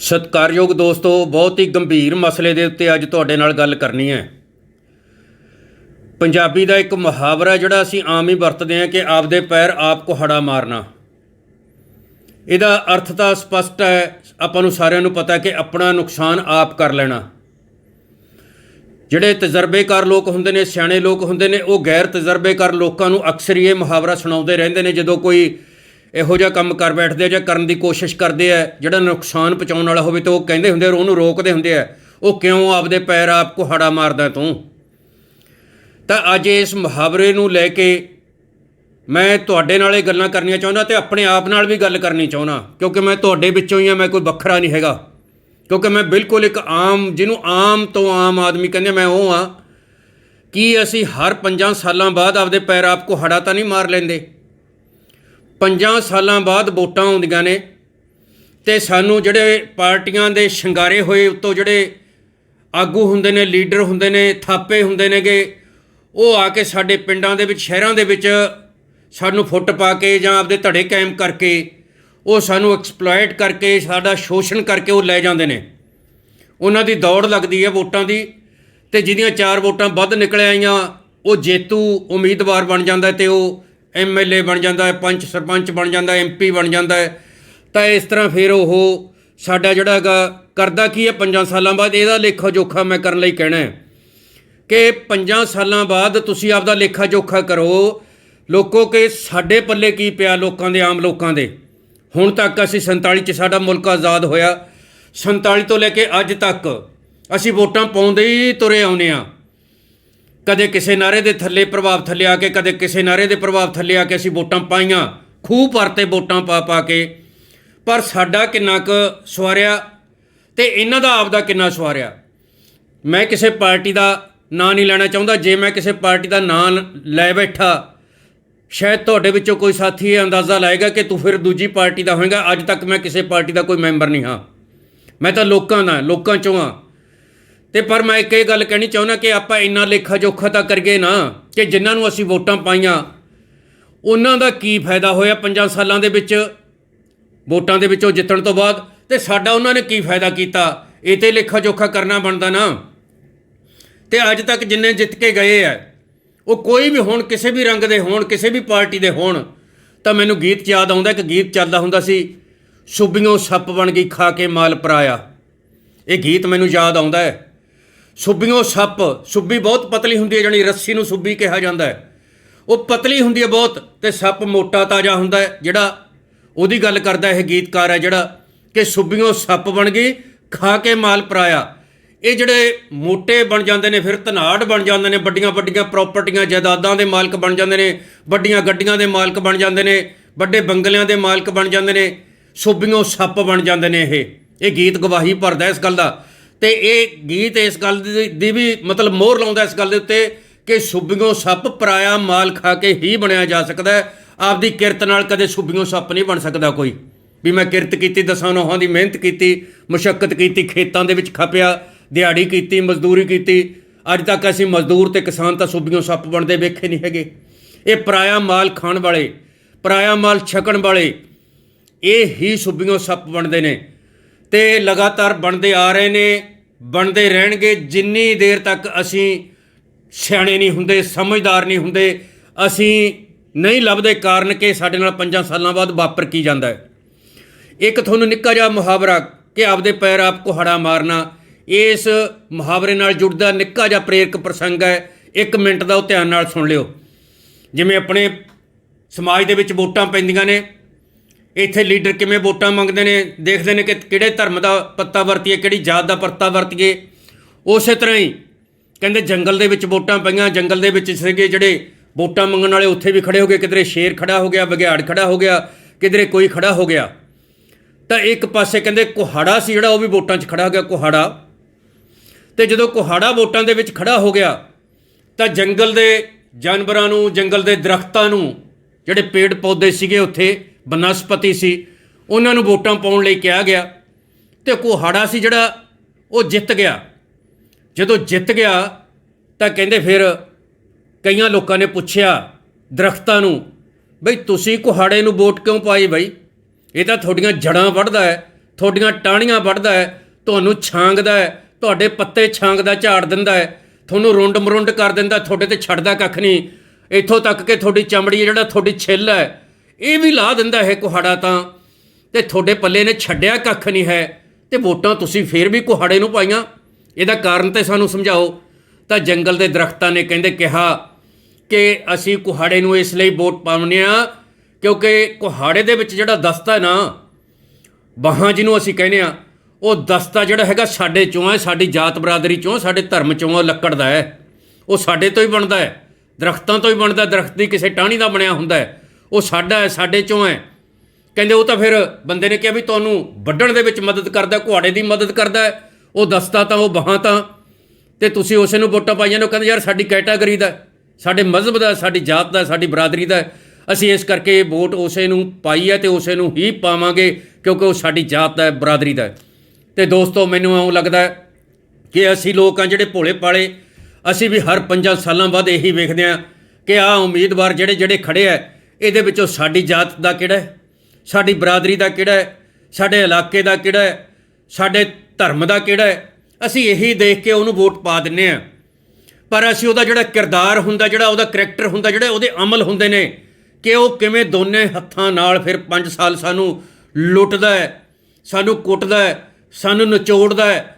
ਸਤਿਕਾਰਯੋਗ ਦੋਸਤੋ, ਬਹੁਤ ਹੀ ਗੰਭੀਰ ਮਸਲੇ ਦੇ ਉੱਤੇ ਅੱਜ ਤੁਹਾਡੇ ਨਾਲ ਗੱਲ ਕਰਨੀ ਹੈ। ਪੰਜਾਬੀ ਦਾ ਇੱਕ ਮੁਹਾਵਰਾ ਜਿਹੜਾ ਅਸੀਂ ਆਮ ਹੀ ਵਰਤਦੇ ਹਾਂ ਕਿ ਆਪਦੇ ਪੈਰ ਆਪ ਕੁਹੜਾ ਮਾਰਨਾ। ਇਹਦਾ ਅਰਥ ਤਾਂ ਸਪਸ਼ਟ ਹੈ, ਆਪਾਂ ਨੂੰ ਸਾਰਿਆਂ ਨੂੰ ਪਤਾ ਕਿ ਆਪਣਾ ਨੁਕਸਾਨ ਆਪ ਕਰ ਲੈਣਾ। ਜਿਹੜੇ ਤਜਰਬੇਕਾਰ ਲੋਕ ਹੁੰਦੇ ਨੇ, ਸਿਆਣੇ ਲੋਕ ਹੁੰਦੇ ਨੇ, ਉਹ ਗੈਰ ਤਜਰਬੇਕਾਰ ਲੋਕਾਂ ਨੂੰ ਅਕਸਰ ਹੀ ਇਹ ਮੁਹਾਵਰਾ ਸੁਣਾਉਂਦੇ ਰਹਿੰਦੇ ਨੇ, ਜਦੋਂ ਕੋਈ ਇਹੋ ਜਿਹਾ ਕੰਮ ਕਰ ਬੈਠਦੇ ਆ ਜਾਂ ਕਰਨ ਦੀ ਕੋਸ਼ਿਸ਼ ਕਰਦੇ ਆ, ਜਿਹੜਾ ਨੁਕਸਾਨ ਪਹੁੰਚਾਉਣ ਵਾਲਾ ਹੋਵੇ ਤਾਂ ਉਹ ਕਹਿੰਦੇ ਹੁੰਦੇ ਆ ਉਹਨੂੰ ਰੋਕਦੇ ਹੁੰਦੇ ਆ। ਉਹ ਕਿਉਂ ਆਪਦੇ ਪੈਰ ਆਪ ਕੁਹਾੜਾ ਮਾਰਦਾ ਤੂੰ? ਤਾਂ ਅੱਜ ਇਸ ਮੁਹਾਵਰੇ ਨੂੰ ਲੈ ਕੇ ਮੈਂ ਤੁਹਾਡੇ ਨਾਲ ਇਹ ਗੱਲਾਂ ਕਰਨੀਆਂ ਚਾਹੁੰਦਾ ਤੇ ਆਪਣੇ ਆਪ ਨਾਲ ਵੀ ਗੱਲ ਕਰਨੀ ਚਾਹੁੰਦਾ, ਕਿਉਂਕਿ ਮੈਂ ਤੁਹਾਡੇ ਵਿੱਚੋਂ ਹੀ ਆ, ਮੈਂ ਕੋਈ ਵੱਖਰਾ ਨਹੀਂ ਹੈਗਾ। ਕਿਉਂਕਿ ਮੈਂ ਬਿਲਕੁਲ ਇੱਕ ਆਮ, ਜਿਹਨੂੰ ਆਮ ਤੋਂ ਆਮ ਆਦਮੀ ਕਹਿੰਦੇ ਮੈਂ ਉਹ ਆ, ਕਿ ਅਸੀਂ ਹਰ 5 ਸਾਲਾਂ ਬਾਅਦ ਆਪਦੇ ਪੈਰ ਆਪ ਕੋ ਹੜਾ ਤਾਂ ਨਹੀਂ ਮਾਰ ਲੈਂਦੇ? ਪੰਜਾਂ ਸਾਲਾਂ ਬਾਅਦ ਵੋਟਾਂ ਆਉਂਦੀਆਂ ਨੇ ਤੇ ਸਾਨੂੰ ਜਿਹੜੇ ਪਾਰਟੀਆਂ ਦੇ ਸ਼ਿੰਗਾਰੇ ਹੋਏ ਉੱਤੋਂ ਜਿਹੜੇ ਆਗੂ ਹੁੰਦੇ ਨੇ, ਲੀਡਰ ਹੁੰਦੇ ਨੇ, ਥਾਪੇ ਹੁੰਦੇ ਨੇਗੇ, ਉਹ ਆ ਕੇ ਸਾਡੇ ਪਿੰਡਾਂ ਦੇ ਵਿੱਚ, ਸ਼ਹਿਰਾਂ ਦੇ ਵਿੱਚ ਸਾਨੂੰ ਫੁੱਟ ਪਾ ਕੇ ਜਾਂ ਆਪਦੇ ਧੜੇ ਕਾਇਮ ਕਰਕੇ ਉਹ ਸਾਨੂੰ ਐਕਸਪਲੋਇਟ ਕਰਕੇ, ਸਾਡਾ ਸ਼ੋਸ਼ਣ ਕਰਕੇ ਉਹ ਲੈ ਜਾਂਦੇ ਨੇ। ਉਹਨਾਂ ਦੀ ਦੌੜ ਲੱਗਦੀ ਹੈ ਵੋਟਾਂ ਦੀ ਤੇ ਜਿਹਦੀਆਂ ਚਾਰ ਵੋਟਾਂ ਵੱਧ ਨਿਕਲ ਆਈਆਂ, ਉਹ ਜੇਤੂ ਉਮੀਦਵਾਰ ਬਣ ਜਾਂਦਾ ਹੈ ਤੇ ਉਹ ਐਮਐਲਏ ਬਣ ਜਾਂਦਾ ਹੈ, ਪੰਚ ਸਰਪੰਚ ਬਣ ਜਾਂਦਾ ਹੈ ਐਮਪੀ ਬਣ ਜਾਂਦਾ ਹੈ। ਤਾਂ ਇਸ ਤਰ੍ਹਾਂ ਫਿਰ ਉਹ ਸਾਡਾ ਜਿਹੜਾ ਹੈਗਾ ਕਰਦਾ ਕੀ ਹੈ? ਪੰਜਾਂ ਸਾਲਾਂ ਬਾਅਦ ਇਹਦਾ ਲੇਖਾ ਜੋਖਾ ਮੈਂ ਕਰਨ ਲਈ ਕਹਿਣਾ ਹੈ ਕਿ ਪੰਜਾਂ ਸਾਲਾਂ ਬਾਅਦ ਤੁਸੀਂ ਆਪਦਾ ਲੇਖਾ ਜੋਖਾ ਕਰੋ। ਲੋਕੋ ਕਿ ਸਾਡੇ ਪੱਲੇ ਕੀ ਪਿਆ ਲੋਕਾਂ ਦੇ, ਆਮ ਲੋਕਾਂ ਦੇ? ਹੁਣ ਤੱਕ ਅਸੀਂ 47 ਚ ਸਾਡਾ ਮੁਲਕ ਆਜ਼ਾਦ ਹੋਇਆ। 47 ਤੋਂ ਲੈ ਕੇ ਅੱਜ ਤੱਕ ਅਸੀਂ ਵੋਟਾਂ ਪਾਉਂਦੇ ਹੀ ਤੁਰੇ ਆਉਨੇ ਆ ਕਦੇ ਕਿਸੇ ਨਾਰੇ ਦੇ ਥੱਲੇ ਪ੍ਰਭਾਵ ਥੱਲੇ ਆ ਕੇ, ਕਦੇ ਕਿਸੇ ਨਾਰੇ ਦੇ ਪ੍ਰਭਾਵ ਥੱਲੇ ਆ ਕੇ ਅਸੀਂ ਵੋਟਾਂ ਪਾਈਆਂ। ਖੂਹ ਭਰਤੇ ਵੋਟਾਂ ਪਾ ਪਾ ਕੇ। ਪਰ ਸਾਡਾ ਕਿੰਨਾ ਕੁ ਸਵਾਰਿਆ ਤੇ ਇਹਨਾਂ ਦਾ ਆਪਦਾ ਕਿੰਨਾ ਸਵਾਰਿਆ? ਮੈਂ ਕਿਸੇ ਪਾਰਟੀ ਦਾ ਨਾਂ ਨਹੀਂ ਲੈਣਾ ਚਾਹੁੰਦਾ। ਜੇ ਮੈਂ ਕਿਸੇ ਪਾਰਟੀ ਦਾ ਨਾਂ ਲੈ ਬੈਠਾ, ਸ਼ਾਇਦ ਤੁਹਾਡੇ ਵਿੱਚੋਂ ਕੋਈ ਸਾਥੀ ਇਹ ਅੰਦਾਜ਼ਾ ਲਾਏਗਾ ਕਿ ਤੂੰ ਫਿਰ ਦੂਜੀ ਪਾਰਟੀ ਦਾ ਹੋਏਗਾ। ਅੱਜ ਤੱਕ ਮੈਂ ਕਿਸੇ ਪਾਰਟੀ ਦਾ ਕੋਈ ਮੈਂਬਰ ਨਹੀਂ ਹਾਂ। ਮੈਂ ਤਾਂ ਲੋਕਾਂ ਦਾ, ਲੋਕਾਂ ਚੋਂ ਹਾਂ। ਤੇ ਪਰ ਮੈਂ ਇੱਕ ਇਹ ਗੱਲ ਕਹਿਣੀ ਚਾਹੁੰਦਾ ਕਿ ਆਪਾਂ ਇੰਨਾ ਲੇਖਾ ਜੋਖਾ ਤਾਂ ਕਰੀਏ ਨਾ ਕਿ ਜਿਨ੍ਹਾਂ ਨੂੰ ਅਸੀਂ ਵੋਟਾਂ ਪਾਈਆਂ, ਉਹਨਾਂ ਦਾ ਕੀ ਫਾਇਦਾ ਹੋਇਆ ਪੰਜਾਂ ਸਾਲਾਂ ਦੇ ਵਿੱਚ, ਵੋਟਾਂ ਦੇ ਵਿੱਚੋਂ ਜਿੱਤਣ ਤੋਂ ਬਾਅਦ? ਤੇ ਸਾਡਾ ਉਹਨਾਂ ਨੇ ਕੀ ਫਾਇਦਾ ਕੀਤਾ? ਇਹ ਤੇ ਲੇਖਾ ਜੋਖਾ ਕਰਨਾ ਬਣਦਾ ਨਾ। ਤੇ ਅੱਜ ਤੱਕ ਜਿੰਨੇ ਜਿੱਤ ਕੇ ਗਏ ਆ, ਉਹ ਕੋਈ ਵੀ ਹੋਣ, ਕਿਸੇ ਵੀ ਰੰਗ ਦੇ ਹੋਣ, ਕਿਸੇ ਵੀ ਪਾਰਟੀ ਦੇ ਹੋਣ, ਤਾਂ ਮੈਨੂੰ ਗੀਤ ਯਾਦ ਆਉਂਦਾ ਇੱਕ ਗੀਤ ਚੱਲਦਾ ਹੁੰਦਾ ਸੀ ਸੁਬੀਆਂ ਸੱਪ ਬਣ ਗਈ ਖਾ ਕੇ ਮਾਲ ਪਰਾਇਆ। ਇਹ ਗੀਤ ਮੈਨੂੰ ਯਾਦ ਆਉਂਦਾ ਹੈ। ਸੁਬੀਆਂ ਸੱਪ। ਸੁੱਬੀ ਬਹੁਤ ਪਤਲੀ ਹੁੰਦੀ ਹੈ ਜਾਨੀ ਰੱਸੀ ਨੂੰ ਸੁੱਬੀ ਕਿਹਾ ਜਾਂਦਾ ਹੈ। ਉਹ ਪਤਲੀ ਹੁੰਦੀ ਹੈ ਬਹੁਤ ਤੇ ਸੱਪ ਮੋਟਾ ਤਾਜ਼ਾ ਹੁੰਦਾ ਹੈ, ਜਿਹੜਾ ਉਹਦੀ ਗੱਲ ਕਰਦਾ ਇਹ ਗੀਤਕਾਰ ਹੈ, ਜਿਹੜਾ ਕਿ ਸੁੱਬੀਆਂ ਸੱਪ ਬਣ ਗਈ, ਖਾ ਕੇ ਮਾਲ ਪਰਾਇਆ। ਇਹ ਜਿਹੜੇ ਮੋਟੇ ਬਣ ਜਾਂਦੇ ਨੇ, ਫਿਰ ਧਨਾੜ ਬਣ ਜਾਂਦੇ ਨੇ, ਵੱਡੀਆਂ ਵੱਡੀਆਂ ਪ੍ਰਾਪਰਟੀਆਂ ਜਾਇਦਾਦਾਂ ਦੇ ਮਾਲਕ ਬਣ ਜਾਂਦੇ ਨੇ, ਵੱਡੀਆਂ ਗੱਡੀਆਂ ਦੇ ਮਾਲਕ ਬਣ ਜਾਂਦੇ ਨੇ, ਵੱਡੇ ਬੰਗਲਿਆਂ ਦੇ ਮਾਲਕ ਬਣ ਜਾਂਦੇ ਨੇ ਸੁੱਬੀਆਂ ਸੱਪ ਬਣ ਜਾਂਦੇ ਨੇ ਇਹ। ਇਹ ਗੀਤ ਗਵਾਹੀ ਭਰਦਾ ਇਸ ਗੱਲ ਦਾ। ਤੇ ਇਹ ਗੀਤ ਇਸ ਗੱਲ ਦੀ ਦੀ ਵੀ ਮਤਲਬ ਮੋਹਰ ਲਾਉਂਦਾ ਇਸ ਗੱਲ ਦੇ ਉੱਤੇ ਕਿ ਸੁੱਬੀਆਂ ਸੱਪ ਪਰਾਇਆ ਮਾਲ ਖਾ ਕੇ ਹੀ ਬਣਿਆ ਜਾ ਸਕਦਾ ਹੈ। ਆਪਦੀ ਕਿਰਤ ਨਾਲ ਕਦੇ ਸੁੱਬੀਆਂ ਸੱਪ ਨਹੀਂ ਬਣ ਸਕਦਾ ਕੋਈ। ਵੀ ਮੈਂ ਕਿਰਤ ਕੀਤੀ, ਦਸਾਂ ਨੋਹਾਂ ਦੀ ਮਿਹਨਤ ਕੀਤੀ ਮੁਸ਼ਕਲ ਕੀਤੀ, ਖੇਤਾਂ ਦੇ ਵਿੱਚ ਖਪਿਆ, ਦਿਹਾੜੀ ਕੀਤੀ, ਮਜ਼ਦੂਰੀ ਕੀਤੀ। ਅੱਜ ਤੱਕ ਅਸੀਂ ਮਜ਼ਦੂਰ ਤੇ ਕਿਸਾਨ ਤਾਂ ਸੁੱਬੀਆਂ ਸੱਪ ਬਣਦੇ ਵੇਖੇ ਨਹੀਂ ਹੈਗੇ। ਇਹ ਪਰਾਇਆ ਮਾਲ ਖਾਣ ਵਾਲੇ, ਪਰਾਇਆ ਮਾਲ ਛਕਣ ਵਾਲੇ, ਇਹ ਹੀ ਸੁੱਬੀਆਂ ਸੱਪ ਬਣਦੇ ਨੇ। ਤੇ ਲਗਾਤਾਰ ਬਣਦੇ ਆ ਰਹੇ ਨੇ, ਬਣਦੇ ਰਹਿਣਗੇ। ਜਿੰਨੀ ਦੇਰ ਤੱਕ ਅਸੀਂ ਸਿਆਣੇ ਨਹੀਂ ਹੁੰਦੇ, ਸਮਝਦਾਰ ਨਹੀਂ ਹੁੰਦੇ, ਅਸੀਂ ਨਹੀਂ ਲੱਭਦੇ ਕਾਰਨ ਕਿ ਸਾਡੇ ਨਾਲ ਪੰਜਾਂ ਸਾਲਾਂ ਬਾਅਦ ਵਾਪਰ ਕੀ ਜਾਂਦਾ ਹੈ। ਇੱਕ ਤੁਹਾਨੂੰ ਨਿੱਕਾ ਜਿਹਾ ਮੁਹਾਵਰਾ ਕਿ ਆਪਦੇ ਪੈਰ ਆਪ ਕੁਹਾੜਾ ਮਾਰਨਾ, ਇਸ ਮੁਹਾਵਰੇ ਨਾਲ ਜੁੜਦਾ ਨਿੱਕਾ ਜਿਹਾ ਪ੍ਰੇਰਕ ਪ੍ਰਸੰਗ ਹੈ। ਇੱਕ ਮਿੰਟ ਦਾ ਉਹ ਧਿਆਨ ਨਾਲ ਸੁਣ ਲਿਓ। ਜਿਵੇਂ ਆਪਣੇ ਸਮਾਜ ਦੇ ਵਿੱਚ ਵੋਟਾਂ ਪੈਂਦੀਆਂ ਨੇ ਇੱਥੇ ਲੀਡਰ ਕਿਵੇਂ ਵੋਟਾਂ ਮੰਗਦੇ ਨੇ, ਦੇਖਦੇ ਨੇ ਕਿ ਕਿਹੜੇ ਧਰਮ ਦਾ ਪੱਤਾ ਵਰਤੀਏ, ਕਿਹੜੀ ਜਾਤ ਦਾ ਪੱਤਾ ਵਰਤੀਏ। ਉਸੇ ਤਰ੍ਹਾਂ ਹੀ ਕਹਿੰਦੇ ਜੰਗਲ ਦੇ ਵਿੱਚ ਵੋਟਾਂ ਪਈਆਂ, ਜੰਗਲ ਦੇ ਵਿੱਚ ਸੀਗੇ ਜਿਹੜੇ ਵੋਟਾਂ ਮੰਗਣ ਵਾਲੇ ਉੱਥੇ ਵੀ ਖੜੇ ਹੋ ਗਏ, ਕਿਧਰੇ ਸ਼ੇਰ ਖੜਾ ਹੋ ਗਿਆ ਬਗਿਆੜ ਖੜਾ ਹੋ ਗਿਆ, ਕਿਧਰੇ ਕੋਈ ਖੜਾ ਹੋ ਗਿਆ। ਤਾਂ ਇੱਕ ਪਾਸੇ ਕਹਿੰਦੇ ਕੁਹਾੜਾ ਸੀ ਜਿਹੜਾ, ਉਹ ਵੀ ਵੋਟਾਂ 'ਚ ਖੜਾ ਹੋ ਗਿਆ, ਕੁਹਾੜਾ। ਤੇ ਜਦੋਂ ਕੁਹਾੜਾ ਵੋਟਾਂ ਦੇ ਵਿੱਚ ਖੜਾ ਹੋ ਗਿਆ, ਤਾਂ ਜੰਗਲ ਦੇ ਜਾਨਵਰਾਂ ਨੂੰ, ਜੰਗਲ ਦੇ ਦਰਖਤਾਂ ਨੂੰ, ਜਿਹੜੇ ਪੇੜ ਪੌਦੇ ਸੀਗੇ ਉੱਥੇ ਬਨਸਪਤੀ ਸੀ। ਉਹਨਾਂ ਨੂੰ ਵੋਟਾਂ ਪਾਉਣ ਲਈ ਕਿਹਾ ਗਿਆ ਤੇ ਕੁਹਾੜਾ ਸੀ ਜਿਹੜਾ ਉਹ ਜਿੱਤ ਗਿਆ। ਜਦੋਂ ਜਿੱਤ ਗਿਆ ਤਾਂ ਕਹਿੰਦੇ ਫਿਰ ਕਈਆਂ ਲੋਕਾਂ ਨੇ ਪੁੱਛਿਆ ਦਰਖਤਾਂ ਨੂੰ, ਬਈ ਤੁਸੀਂ ਕੁਹਾੜੇ ਨੂੰ ਵੋਟ ਕਿਉਂ ਪਾਈ ਬਈ? ਇਹ ਤਾਂ ਤੁਹਾਡੀਆਂ ਜੜਾਂ ਵੱਢਦਾ ਹੈ, ਤੁਹਾਡੀਆਂ ਟਾਹਣੀਆਂ ਵੱਢਦਾ ਹੈ, ਤੁਹਾਨੂੰ ਛਾਂਗਦਾ ਹੈ, ਤੁਹਾਡੇ ਪੱਤੇ ਛਾਂਗਦਾ, ਝਾੜ ਦਿੰਦਾ ਹੈ, ਤੁਹਾਨੂੰ ਰੁੰਡ ਮਰੁੰਡ ਕਰ ਦਿੰਦਾ, ਤੁਹਾਡੇ ਤੇ ਛੱਡਦਾ ਕੱਖ ਨਹੀਂ। ਇੱਥੋਂ ਤੱਕ ਕਿ ਤੁਹਾਡੀ ਚਮੜੀ ਹੈ ਜਿਹੜਾ ਤੁਹਾਡੀ ਛਿੱਲ ਹੈ ਇਹ ਵੀ ਲਾ ਦਿੰਦਾ ਹੈ ਕੁਹਾੜਾ ਤਾਂ। ਤੇ ਤੁਹਾਡੇ ਪੱਲੇ ਨੇ ਛੱਡਿਆ ਕੱਖ ਨਹੀਂ ਹੈ। ਤੇ ਵੋਟਾਂ ਤੁਸੀਂ ਫੇਰ ਵੀ ਕੁਹਾੜੇ ਨੂੰ ਪਾਈਆਂ। ਇਹਦਾ ਕਾਰਨ ਤੇ ਸਾਨੂੰ ਸਮਝਾਓ। ਤਾਂ ਜੰਗਲ ਦੇ ਦਰਖਤਾਂ ਨੇ ਕਹਿੰਦੇ ਕਿਹਾ ਕਿ ਅਸੀਂ ਕੁਹਾੜੇ ਨੂੰ ਇਸ ਲਈ ਵੋਟ ਪਾਉਂਦੇ ਆ ਕਿਉਂਕਿ ਕੁਹਾੜੇ ਦੇ ਵਿੱਚ ਜਿਹੜਾ ਦਸਤਾ ਹੈ ਨਾ, ਬਾਹਾਂ ਜਿਹਨੂੰ ਅਸੀਂ ਕਹਿੰਦੇ ਆ ਉਹ ਦਸਤਾ ਜਿਹੜਾ ਹੈਗਾ ਸਾਡੇ ਚੋਂ ਹੈ, ਸਾਡੀ ਜਾਤ ਬਰਾਦਰੀ ਚੋਂ, ਸਾਡੇ ਧਰਮ ਚੋਂ ਉਹ ਲੱਕੜ ਦਾ ਹੈ। ਉਹ ਸਾਡੇ ਤੋਂ ਹੀ ਬਣਦਾ ਹੈ। ਦਰਖਤਾਂ ਤੋਂ ਹੀ ਬਣਦਾ ਦਰਖਤ ਦੀ ਕਿਸੇ ਟਾਹਣੀ ਦਾ ਬਣਿਆ ਹੁੰਦਾ ਹੈ। ਉਹ ਸਾਡਾ ਹੈ, ਸਾਡੇ ਚੋਂ ਹੈ। ਕਹਿੰਦੇ ਉਹ ਤਾਂ ਫਿਰ ਬੰਦੇ ਨੇ ਕਿਹਾ ਵੀ ਤੁਹਾਨੂੰ ਵੱਢਣ ਦੇ ਵਿੱਚ ਮਦਦ ਕਰਦਾ, ਕੁਹਾੜੇ ਦੀ ਮਦਦ ਕਰਦਾ ਉਹ ਦਸਤਾ ਤਾਂ, ਉਹ ਬਾਹਾਂ ਤਾਂ। ਤੇ ਤੁਸੀਂ ਉਸੇ ਨੂੰ ਵੋਟਾਂ ਪਾਈਆਂ ਨੇ, ਉਹ ਕਹਿੰਦੇ, ਯਾਰ, ਸਾਡੀ ਕੈਟਾਗਰੀ ਦਾ ਸਾਡੇ ਮਜ਼ਹਬ ਦਾ ਸਾਡੀ ਜਾਤ ਦਾ ਸਾਡੀ ਬਰਾਦਰੀ ਦਾ ਅਸੀਂ ਇਸ ਕਰਕੇ ਵੋਟ ਉਸੇ ਨੂੰ ਪਾਈ ਹੈ ਤੇ ਉਸੇ ਨੂੰ ਹੀ ਪਾਵਾਂਗੇ, ਕਿਉਂਕਿ ਉਹ ਸਾਡੀ ਜਾਤ ਦਾ ਬਰਾਦਰੀ ਦਾ ਹੈ। ਤੇ ਦੋਸਤੋ, ਮੈਨੂੰ ਐਂ ਲੱਗਦਾ ਕਿ ਅਸੀਂ ਲੋਕ ਆ ਜਿਹੜੇ ਭੋਲੇ ਪਾਲੇ ਅਸੀਂ ਵੀ ਹਰ ਪੰਜਾਂ ਸਾਲਾਂ ਬਾਅਦ ਇਹੀ ਵੇਖਦੇ ਆ ਕਿ ਆਹ ਉਮੀਦਵਾਰ ਜਿਹੜੇ ਜਿਹੜੇ ਖੜੇ ਆ ਇਹਦੇ ਵਿੱਚੋਂ ਸਾਡੀ ਜਾਤ ਦਾ ਕਿਹੜਾ ਹੈ? ਸਾਡੀ ਬਰਾਦਰੀ ਦਾ ਕਿਹੜਾ ਹੈ? ਸਾਡੇ ਇਲਾਕੇ ਦਾ ਕਿਹੜਾ ਹੈ? ਸਾਡੇ ਧਰਮ ਦਾ ਕਿਹੜਾ ਹੈ? ਅਸੀਂ ਇਹੀ ਦੇਖ ਕੇ ਉਹਨੂੰ ਵੋਟ ਪਾ ਦਿੰਨੇ ਆ ਪਰ ਅਸੀਂ ਉਹਦਾ ਜਿਹੜਾ ਕਿਰਦਾਰ ਹੁੰਦਾ, ਜਿਹੜਾ ਉਹਦਾ ਕਰੈਕਟਰ ਹੁੰਦਾ, ਜਿਹੜਾ ਉਹਦੇ ਅਮਲ ਹੁੰਦੇ ਨੇ, ਕਿ ਉਹ ਕਿਵੇਂ ਦੋਨੇ ਹੱਥਾਂ ਨਾਲ ਫਿਰ 5 ਸਾਲ ਸਾਨੂੰ ਲੁੱਟਦਾ ਹੈ, ਸਾਨੂੰ ਕੁੱਟਦਾ ਹੈ, ਸਾਨੂੰ ਨਚੋੜਦਾ ਹੈ,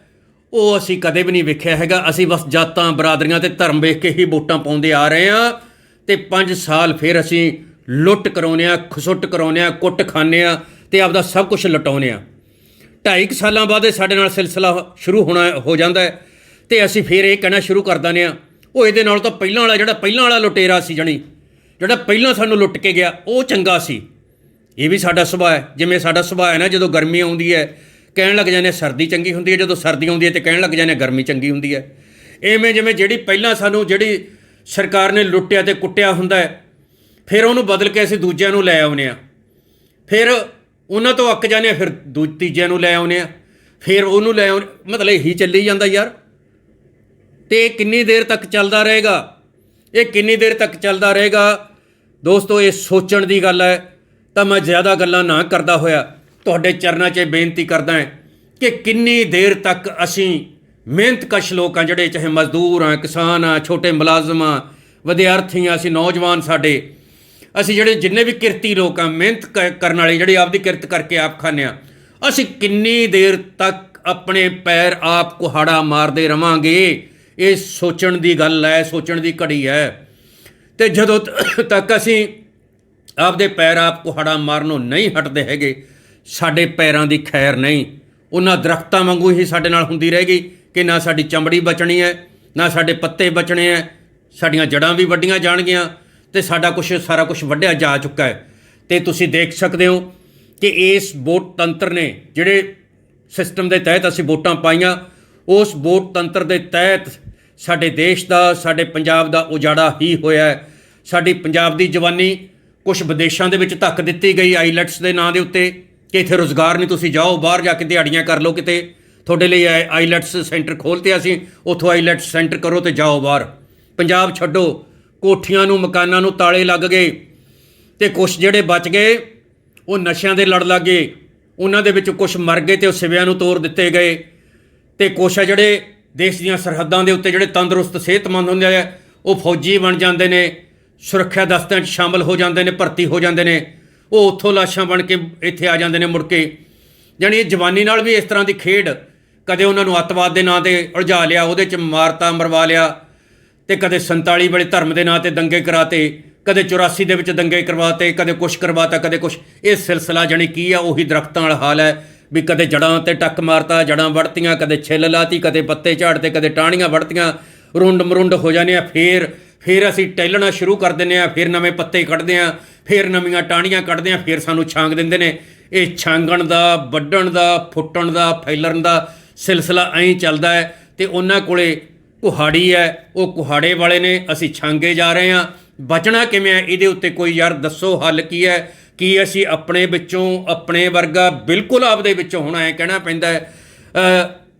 ਉਹ ਅਸੀਂ ਕਦੇ ਵੀ ਨਹੀਂ ਵੇਖਿਆ ਹੈਗਾ। ਅਸੀਂ ਬਸ ਜਾਤਾਂ, ਬਰਾਦਰੀਆਂ ਤੇ ਧਰਮ ਵੇਖ ਕੇ ਹੀ ਵੋਟਾਂ ਪਾਉਂਦੇ ਆ ਰਹੇ ਆ ਤੇ 5 ਸਾਲ ਫਿਰ ਅਸੀਂ ਲੁੱਟ ਕਰਾਉਂਦੇ ਆ, ਖਸੁੱਟ ਕਰਾਉਂਦੇ ਆ, ਕੁੱਟ ਖਾਂਦੇ ਆ ਤੇ ਆਪਦਾ ਸਭ ਕੁਝ ਲਟਾਉਂਦੇ ਆ। ਢਾਈ ਕੁ ਸਾਲਾਂ ਬਾਅਦ ਇਹ ਸਾਡੇ ਨਾਲ ਸਿਲਸਿਲਾ ਸ਼ੁਰੂ ਹੋਣਾ, ਹੋ ਜਾਂਦਾ ਹੈ ਤੇ ਅਸੀਂ ਫਿਰ ਇਹ ਕਹਿਣਾ ਸ਼ੁਰੂ ਕਰ ਦਿੰਦੇ ਆ, ਉਹ ਇਹਦੇ ਨਾਲ ਤਾਂ ਪਹਿਲਾਂ ਵਾਲਾ ਜਿਹੜਾ ਪਹਿਲਾਂ ਵਾਲਾ ਲੁਟੇਰਾ ਸੀ ਜਣੀ, ਜਿਹੜਾ ਪਹਿਲਾਂ ਸਾਨੂੰ ਲੁੱਟ ਕੇ ਗਿਆ, ਉਹ ਚੰਗਾ ਸੀ। ਇਹ ਵੀ ਸਾਡਾ ਸੁਭਾਅ ਹੈ, ਜਿਵੇਂ ਸਾਡਾ ਸੁਭਾਅ ਹੈ ਨਾ, ਜਦੋਂ ਗਰਮੀ ਆਉਂਦੀ ਹੈ, ਕਹਿਣ ਲੱਗ ਜਾਂਦੇ ਹਾਂ ਸਰਦੀ ਚੰਗੀ ਹੁੰਦੀ ਹੈ, ਜਦੋਂ ਸਰਦੀ ਆਉਂਦੀ ਹੈ ਤੇ ਕਹਿਣ ਲੱਗ ਜਾਂਦੇ ਹਾਂ ਗਰਮੀ ਚੰਗੀ ਹੁੰਦੀ ਹੈ। ਐਵੇਂ ਜਿਵੇਂ ਜਿਹੜੀ ਪਹਿਲਾਂ ਸਾਨੂੰ ਜਿਹੜੀ ਸਰਕਾਰ ਨੇ ਲੁੱਟਿਆ ਤੇ ਕੁੱਟਿਆ ਹੁੰਦਾ ਹੈ ਫਿਰ ਉਹਨੂੰ ਬਦਲ ਕੇ ਅਸੀਂ ਦੂਜਿਆਂ ਨੂੰ ਲੈ ਆਉਨੇ ਆ ਫਿਰ ਉਹਨਾਂ ਤੋਂ ਅੱਕ ਜਾਂਦੇ ਆ ਫਿਰ ਦੂ, ਤੀਜਿਆਂ ਨੂੰ ਲੈ ਆਉਨੇ ਆ ਫਿਰ ਉਹਨੂੰ ਲੈ ਆਉਨੇ ਮਤਲਬ ਇਹੀ ਚੱਲੀ ਜਾਂਦਾ ਯਾਰ। ਤੇ ਇਹ ਕਿੰਨੀ ਦੇਰ ਤੱਕ ਚੱਲਦਾ ਰਹੇਗਾ? ਇਹ ਕਿੰਨੀ ਦੇਰ ਤੱਕ ਚੱਲਦਾ ਰਹੇਗਾ? ਦੋਸਤੋ, ਇਹ ਸੋਚਣ ਦੀ ਗੱਲ ਹੈ। ਤਾਂ ਮੈਂ ਜ਼ਿਆਦਾ ਗੱਲਾਂ ਨਾ ਕਰਦਾ ਹੋਇਆ, ਤੁਹਾਡੇ ਚਰਨਾਂ 'ਚ ਇਹ ਬੇਨਤੀ ਕਰਦਾ ਹਾਂ ਕਿ ਕਿੰਨੀ ਦੇਰ ਤੱਕ ਅਸੀਂ ਮਿਹਨਤਕਸ਼ ਲੋਕ ਹਾਂ ਜਿਹੜੇ ਚਾਹੇ ਮਜ਼ਦੂਰ ਆ ਕਿਸਾਨ ਆ ਛੋਟੇ ਮੁਲਾਜ਼ਮ ਆ ਵਿਦਿਆਰਥੀ ਆ ਅਸੀਂ ਨੌਜਵਾਨ ਸਾਡੇ ਅਸੀਂ ਜਿਹੜੇ ਜਿੰਨੇ ਵੀ ਕਿਰਤੀ ਲੋਕ ਆ, ਮਿਹਨਤ ਕ- ਕਰਨ ਵਾਲੇ ਜਿਹੜੇ ਆਪਦੀ ਕਿਰਤ ਕਰਕੇ ਆਪ ਖਾਂਦੇ ਆ, ਅਸੀਂ ਕਿੰਨੀ ਦੇਰ ਤੱਕ ਆਪਣੇ ਪੈਰ ਆਪ ਕੁਹਾੜਾ ਮਾਰਦੇ ਰਵਾਂਗੇ? ਇਹ ਸੋਚਣ ਦੀ ਗੱਲ ਹੈ, ਸੋਚਣ ਦੀ ਘੜੀ ਹੈ। ਤੇ ਜਦੋਂ ਤੱਕ ਅਸੀਂ ਆਪਦੇ ਪੈਰ ਆਪ ਕੁਹਾੜਾ ਮਾਰਨੋਂ ਨਹੀਂ ਹਟਦੇ ਹੈਗੇ, ਸਾਡੇ ਪੈਰਾਂ ਦੀ ਖੈਰ ਨਹੀਂ। ਉਹਨਾਂ ਦਰਖਤਾਂ ਵਾਂਗੂ ਹੀ ਸਾਡੇ ਨਾਲ ਹੁੰਦੀ ਰਹੇਗੀ ਕਿ ਨਾ ਸਾਡੀ ਚਮੜੀ ਬਚਣੀ ਹੈ, ਨਾ ਸਾਡੇ ਪੱਤੇ ਬਚਣੇ ਹੈ, ਸਾਡੀਆਂ ਜੜਾਂ ਵੀ ਵੱਡੀਆਂ ਜਾਣਗੀਆਂ। ਤੇ ਸਾਡਾ ਕੁਝ ਸਾਰਾ ਕੁਝ ਵੱਢਿਆ ਜਾ ਚੁੱਕਾ ਹੈ। ਤੇ ਤੁਸੀਂ ਦੇਖ ਸਕਦੇ ਹੋ ਕਿ ਇਸ ਵੋਟ ਤੰਤਰ ਨੇ ਜਿਹੜੇ ਸਿਸਟਮ ਦੇ ਤਹਿਤ ਅਸੀਂ ਵੋਟਾਂ ਪਾਈਆਂ, ਉਸ ਵੋਟ ਤੰਤਰ ਦੇ ਤਹਿਤ ਸਾਡੇ ਦੇਸ਼ ਦਾ, ਸਾਡੇ ਪੰਜਾਬ ਦਾ ਉਜਾੜਾ ਹੀ ਹੋਇਆ ਹੈ। ਸਾਡੀ ਪੰਜਾਬ ਦੀ ਜਵਾਨੀ ਕੁਝ ਵਿਦੇਸ਼ਾਂ ਦੇ ਵਿੱਚ ਧੱਕ ਦਿੱਤੀ ਗਈ ਆਈਲੈਟਸ ਦੇ ਨਾਂ ਦੇ ਉੱਤੇ ਕਿ ਇੱਥੇ ਰੋਜ਼ਗਾਰ ਨਹੀਂ, ਤੁਸੀਂ ਜਾਓ, ਬਾਹਰ ਜਾ ਕੇ ਦਿਹਾੜੀਆਂ ਕਰ ਲਓ ਕਿਤੇ। ਤੁਹਾਡੇ ਲਈ ਆਈ- ਆਈਲੈਟਸ ਸੈਂਟਰ ਖੋਲ੍ਹਤੇ ਅਸੀਂ, ਉੱਥੋਂ ਆਈਲੈਟਸ ਸੈਂਟਰ ਕਰੋ ਤੇ ਜਾਓ ਬਾਹਰ। ਪੰਜਾਬ ਛੱਡੋ। ਕੋਠੀਆਂ ਨੂੰ, ਮਕਾਨਾਂ ਨੂੰ ਤਾਲੇ ਲੱਗ ਗਏ ਤੇ ਕੁਝ ਜਿਹੜੇ ਬਚ ਗਏ, ਉਹ ਨਸ਼ਿਆਂ ਦੇ ਲੜ ਲੱਗੇ ਉਹਨਾਂ ਦੇ ਵਿੱਚ ਕੁਝ ਮਰ ਗਏ ਤੇ ਉਹ ਸਿਵਿਆਂ ਨੂੰ ਤੋੜ ਦਿੱਤੇ ਗਏ। ਤੇ ਕੁਛ ਆ ਜਿਹੜੇ ਦੇਸ਼ ਦੀਆਂ ਸਰਹੱਦਾਂ ਦੇ ਉੱਤੇ ਜਿਹੜੇ ਤੰਦਰੁਸਤ, ਸਿਹਤਮੰਦ ਹੁੰਦੇ ਆ, ਉਹ ਫੌਜੀ ਬਣ ਜਾਂਦੇ ਨੇ, ਸੁਰੱਖਿਆ ਦਸਤਿਆਂ 'ਚ ਸ਼ਾਮਲ ਹੋ ਜਾਂਦੇ ਨੇ, ਭਰਤੀ ਹੋ ਜਾਂਦੇ ਨੇ। ਉਹ ਉੱਥੋਂ ਲਾਸ਼ਾਂ ਬਣ ਕੇ ਇੱਥੇ ਆ ਜਾਂਦੇ ਨੇ ਮੁੜ ਕੇ। ਜਾਣੀ ਇਹ ਜਵਾਨੀ ਨਾਲ ਵੀ ਇਸ ਤਰ੍ਹਾਂ ਦੀ ਖੇਡ ਕਦੇ ਉਹਨਾਂ ਨੂੰ ਅੱਤਵਾਦ ਦੇ ਨਾਂ ਤੇ ਉਲਝਾ ਲਿਆ, ਉਹਦੇ 'ਚ ਮਾਰਤਾ, ਮਰਵਾ ਲਿਆ। ਤੇ ਕਦੇ 47 ਵਾਲੇ ਧਰਮ ਦੇ ਨਾਂ ਤੇ ਦੰਗੇ ਕਰਾਤੇ, ਕਦੇ 84 ਦੇ ਵਿੱਚ ਦੰਗੇ ਕਰਵਾਤੇ, ਕਦੇ ਕੁਛ ਕਰਵਾਤਾ, ਕਦੇ ਕੁਛ। ਇਹ ਸਿਲਸਿਲਾ ਜਾਣੀ ਕੀ ਆ, ਉਹੀ ਦਰਖਤਾਂ ਵਾਲਾ ਹਾਲ ਹੈ ਵੀ ਕਦੇ ਜੜਾਂ ਤੇ ਟੱਕ ਮਾਰਤਾ ਜੜਾਂ ਵੜਤੀਆਂ ਕਦੇ ਛਿੱਲ ਲਾਤੀ, ਕਦੇ ਪੱਤੇ ਝਾੜਤੇ, ਕਦੇ ਟਾਹਣੀਆਂ ਵੜਤੀਆਂ ਰੁੰਡ ਮਰੁੰਡ ਹੋ ਜਾਂਦੇ ਆ, ਫੇਰ ਫੇਰ ਅਸੀਂ ਟਹਿਲਣਾ ਸ਼ੁਰੂ ਕਰ ਦਿੰਦੇ ਆ, ਫੇਰ ਨਵੇਂ ਪੱਤੇ ਕੱਢਦੇ ਆ, ਫੇਰ ਨਵੀਆਂ ਟਾਹਣੀਆਂ ਕੱਢਦੇ ਆ, ਫੇਰ ਸਾਨੂੰ ਛਾਂਗ ਦਿੰਦੇ ਨੇ। ਇਹ ਛਾਂਗਣ ਦਾ, ਵੱਢਣ ਦਾ, ਫੁੱਟਣ ਦਾ, ਫੈਲਣ ਦਾ ਸਿਲਸਿਲਾ ਐਂ ਚੱਲਦਾ ਹੈ ਤੇ ਉਹਨਾਂ ਕੋਲੇ ਕੁਹਾੜੀ ਹੈ, ਉਹ ਕੁਹਾੜੇ ਵਾਲੇ ਨੇ, ਅਸੀਂ ਛਾਂਗੇ ਜਾ ਰਹੇ ਹਾਂ। ਬਚਣਾ ਕਿਵੇਂ ਹੈ? ਇਹਦੇ ਉੱਤੇ ਕੋਈ ਯਾਰ ਦੱਸੋ ਹੱਲ ਕੀ ਹੈ? ਕੀ ਅਸੀਂ ਆਪਣੇ ਵਿੱਚੋਂ, ਆਪਣੇ ਵਰਗਾ ਬਿਲਕੁਲ ਆਪਦੇ ਵਿੱਚੋਂ ਹੋਣਾ ਹੈ ਕਹਿਣਾ ਪੈਂਦਾ ਹੈ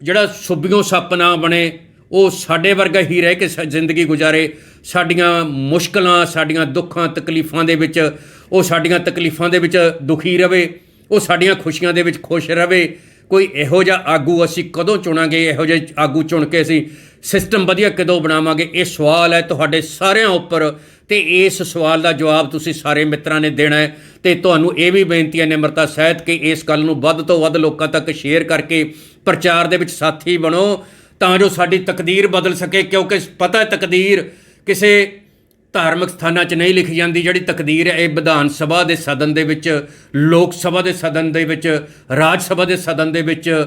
ਜਿਹੜਾ ਸੁੱਬਿਓਂ ਸੱਪ ਨਾ ਬਣੇ, ਉਹ ਸਾਡੇ ਵਰਗਾ ਹੀ ਰਹਿ ਕੇ ਸ- ਜ਼ਿੰਦਗੀ ਗੁਜ਼ਾਰੇ। ਸਾਡੀਆਂ ਮੁਸ਼ਕਲਾਂ, ਸਾਡੀਆਂ ਦੁੱਖਾਂ, ਤਕਲੀਫਾਂ ਦੇ ਵਿੱਚ, ਉਹ ਸਾਡੀਆਂ ਤਕਲੀਫਾਂ ਦੇ ਵਿੱਚ ਦੁਖੀ ਰਵੇ, ਉਹ ਸਾਡੀਆਂ ਖੁਸ਼ੀਆਂ ਦੇ ਵਿੱਚ ਖੁਸ਼ ਰਵੇ। ਕੋਈ ਇਹੋ ਜਿਹਾ ਆਗੂ ਅਸੀਂ ਕਦੋਂ ਚੁਣਾਂਗੇ, ਇਹੋ ਜਿਹੇ ਆਗੂ ਚੁਣ ਕੇ ਅਸੀਂ ਸਿਸਟਮ ਵਧੀਆ ਕਦੋਂ ਬਣਾਵਾਂਗੇ? ਇਹ ਸਵਾਲ ਹੈ ਤੁਹਾਡੇ ਸਾਰਿਆਂ ਉੱਪਰ ਤੇ ਇਸ ਸਵਾਲ ਦਾ ਜਵਾਬ ਤੁਸੀਂ ਸਾਰੇ ਮਿੱਤਰਾਂ ਨੇ ਦੇਣਾ ਹੈ ਤੇ ਤੁਹਾਨੂੰ ਇਹ ਵੀ ਬੇਨਤੀ ਹੈ ਨਿਮਰਤਾ ਸਹਿਤ ਕਿ ਇਸ ਗੱਲ ਨੂੰ ਵੱਧ ਤੋਂ ਵੱਧ ਲੋਕਾਂ ਤੱਕ ਸ਼ੇਅਰ ਕਰਕੇ ਪ੍ਰਚਾਰ ਦੇ ਵਿੱਚ ਸਾਥੀ ਬਣੋ, ਤਾਂ ਜੋ ਸਾਡੀ ਤਕਦੀਰ ਬਦਲ ਸਕੇ, ਕਿਉਂਕਿ ਪਤਾ ਤਕਦੀਰ ਕਿਸੇ ਧਾਰਮਿਕ ਸਥਾਨਾਂ 'ਚ ਨਹੀਂ ਲਿਖੀ ਜਾਂਦੀ ਜਿਹੜੀ ਤਕਦੀਰ ਹੈ। ਇਹ ਵਿਧਾਨ ਸਭਾ ਦੇ ਸਦਨ ਦੇ ਵਿੱਚ, ਲੋਕ ਸਭਾ ਦੇ ਸਦਨ ਦੇ ਵਿੱਚ, ਰਾਜ ਸਭਾ ਦੇ ਸਦਨ ਦੇ ਵਿੱਚ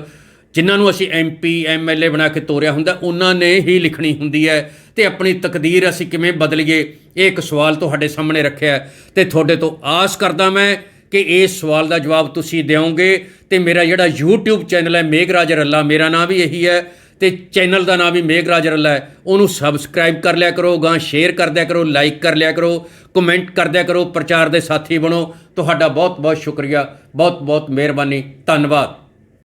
ਜਿਨ੍ਹਾਂ ਨੂੰ ਅਸੀਂ ਐਮਪੀ ਐਮਐਲਏ ਬਣਾ ਕੇ ਤੋਰਿਆ ਹੁੰਦਾ, ਉਹਨਾਂ ਨੇ ਹੀ ਲਿਖਣੀ ਹੁੰਦੀ ਹੈ। ਤੇ ਆਪਣੀ ਤਕਦੀਰ ਅਸੀਂ ਕਿਵੇਂ ਬਦਲੀਏ? ਇਹ ਇੱਕ ਸਵਾਲ ਤੁਹਾਡੇ ਸਾਹਮਣੇ ਰੱਖਿਆ ਹੈ। ਤੇ ਤੁਹਾਡੇ ਤੋਂ ਆਸ ਕਰਦਾ ਮੈਂ ਕਿ ਇਸ ਸਵਾਲ ਦਾ ਜਵਾਬ ਤੁਸੀਂ ਦਿਓਗੇ। ਤੇ ਮੇਰਾ ਜਿਹੜਾ YouTube ਚੈਨਲ ਹੈ, ਮੇਘਰਾਜ ਰੱਲਾ, ਮੇਰਾ ਨਾਮ ਵੀ ਇਹੀ ਹੈ। ਤੇ ਚੈਨਲ ਦਾ ਨਾਮ ਵੀ ਮੇਘਰਾਜ ਰੱਲਾ ਹੈ। ਉਹਨੂੰ ਸਬਸਕ੍ਰਾਈਬ ਕਰ ਲਿਆ ਕਰੋ ਗਾਂ ਸ਼ੇਅਰ ਕਰ ਦਿਆ ਕਰੋ ਲਾਈਕ ਕਰ ਲਿਆ ਕਰੋ ਕਮੈਂਟ ਕਰ ਦਿਆ ਕਰੋ, ਪ੍ਰਚਾਰ ਦੇ ਸਾਥੀ ਬਣੋ। ਤੁਹਾਡਾ ਬਹੁਤ ਬਹੁਤ ਸ਼ੁਕਰੀਆ ਬਹੁਤ ਬਹੁਤ ਮਿਹਰਬਾਨੀ, ਧੰਨਵਾਦ।